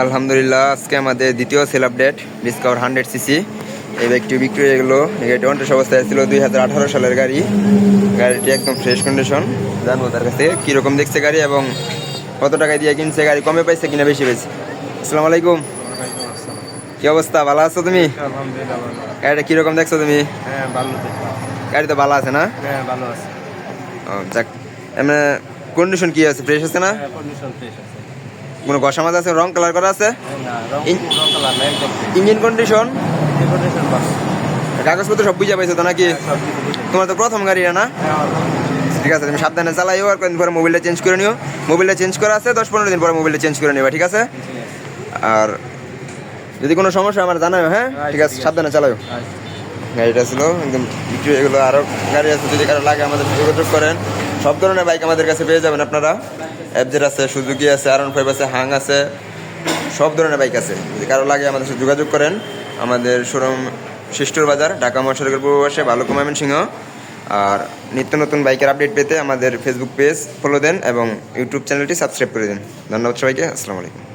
আলহামদুলিল্লাহ আজকে আমাদের দ্বিতীয় sale update Discover hundred CC এই বাইকটি বিক্রি হয়ে গেলো। গাড়িটি অন্টেস অবস্থায় ছিল দুই হাজার আঠারো সালের গাড়ি। গাড়িটি একদম ফ্রেশ কন্ডিশন জানব তার কাছে কীরকম দেখছে গাড়ি এবং কত টাকা দিয়ে কিনছে গাড়ি কমে পাইছে কিনা বেশি পাইছে। আসসালামু আলাইকুম। কি অবস্থা? ভালো আছো তুমি? গাড়িটা কীরকম দেখছ তুমি? হ্যাঁ ভালো গাড়ি তো ভালো আছে না? হ্যাঁ ভালো আছে। ও যাক। এমনি কন্ডিশন কি আছে? ফ্রেশ আছে না? হ্যাঁ কন্ডিশন ফ্রেশ আছে। কোনো ঘষা মাছ আছে? রং কালার করা আছে? হ্যাঁ, ইঞ্জিন কন্ডিশন কাগজপত্র সব বুঝে পাইছো তো নাকি? বুঝে তোমার তো প্রথম গাড়ি না? হ্যাঁ ঠিক আছে তুমি সাবধানে চালাইও আর কদিন পরে মোবাইলটা চেঞ্জ করে নিও। মোবাইলটা চেঞ্জ করা আছে দশ পনেরো দিন পরে মোবাইলটা চেঞ্জ করে নিবা ঠিক আছে? আর যদি কোনো সমস্যা আমার জানাও হ্যাঁ? ঠিক আছে সাবধানে চালাও গাড়িটা ছিল একদম হয়ে আরও গাড়ি আছে যদি কারও লাগে আমাদের যোগাযোগ করেন। সব ধরনের বাইক আমাদের কাছে পেয়ে যাবেন আপনারা। অ্যাপজের আছে, সুজুকি আছে আর ফাইভ আছে হাং আছে, সব ধরনের বাইক আছে। যদি কারও লাগে আমাদের সাথে যোগাযোগ করেন, আমাদের শোরুম শিষ্টর বাজার, ঢাকা মহাসড়কের পূর্বপাশে ভালুকা সিংহ আর নিত্য নতুন বাইকের আপডেট পেতে আমাদের ফেসবুক পেজ ফলো দেন এবং ইউটিউব চ্যানেলটি সাবস্ক্রাইব করে দিন। ধন্যবাদ সবাইকে, আসসালামু আলাইকুম।